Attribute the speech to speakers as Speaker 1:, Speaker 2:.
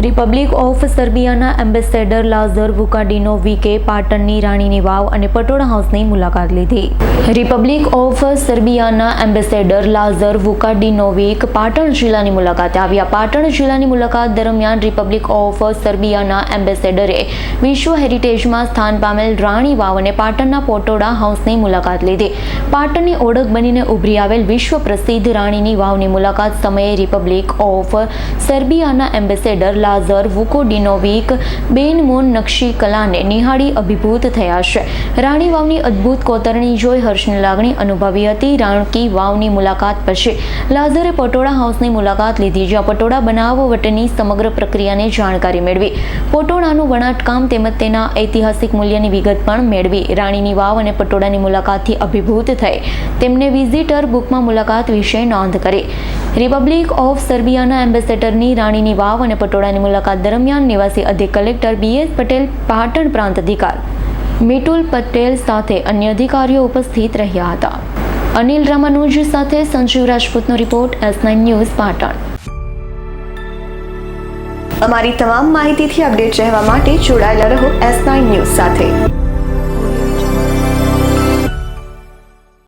Speaker 1: Republic of સર્બિયાના ambassador Lazar Vukadinovic પાટણની રાણીની વાવ અને પટોળા હાઉસની મુલાકાત લીધી. રિપબ્લિક ઓફ સર્બિયાના એમ્બેસેડર લાઝર વુકાડીનોવિક પાટણ જિલ્લાની મુલાકાતે આવ્યા. પાટણ જિલ્લાની મુલાકાત દરમિયાન રિપબ્લિક ઓફ સર્બિયાના એમ્બેસેડરે વિશ્વ હેરિટેજમાં સ્થાન પામેલ રાણી વાવ અને પાટણના પોટોડા હાઉસની મુલાકાત લીધી. પાટણની ઓળખ બનીને ઉભરી આવેલ વિશ્વ પ્રસિદ્ધ રાણીની વાવની મુલાકાત સમયે રિપબ્લિક ઓફ સર્બિયાના એમ્બેસેડર લાઝર વુકોડિનોવિક બેનમોન નકશી કલાને નિહાળી અભિભૂત થયા છે. રાણી વાવની અદ્ભુત કોતરણી જોઈ હર્ષની લાગણી અનુભવી હતી. રાણકી વાવની મુલાકાત પછી લાઝરે પટોળા હાઉસની મુલાકાત લીધી, જ્યાં પટોળા બનાવવટની સમગ્ર પ્રક્રિયાની જાણકારી મેળવી. પટોળાનું વણાટકામ તેમજ તેના ઐતિહાસિક મૂલ્યની વિગત પણ મેળવી. રાણીની વાવ અને પટોળાની મુલાકાતથી અભિભૂત થઈ. તેમને વિઝિટર બુકમાં મુલાકાત વિશે નોંધ કરી. રિપબ્લિક ઓફ સર્બિયાના એમ્બેસેડરની રાણીની વાવ અને પટોળાની મુલાકાત દરમિયાન નિવાસી અધિક collector B S Patel, Patan પ્રાંત અધિકાર મિટુલ પટેલ સાથે અન્ય અધિકારીઓ ઉપસ્થિત રહ્યા હતા. અનિલ રામાનુજ સાથે Sanjeev રાજપૂતનો report S nine news, Patan.
Speaker 2: અમારી તમામ માહિતીથી અપડેટ રહેવા માટે જોડાયેલા રહો એસ નાઇન ન્યૂઝ સાથે.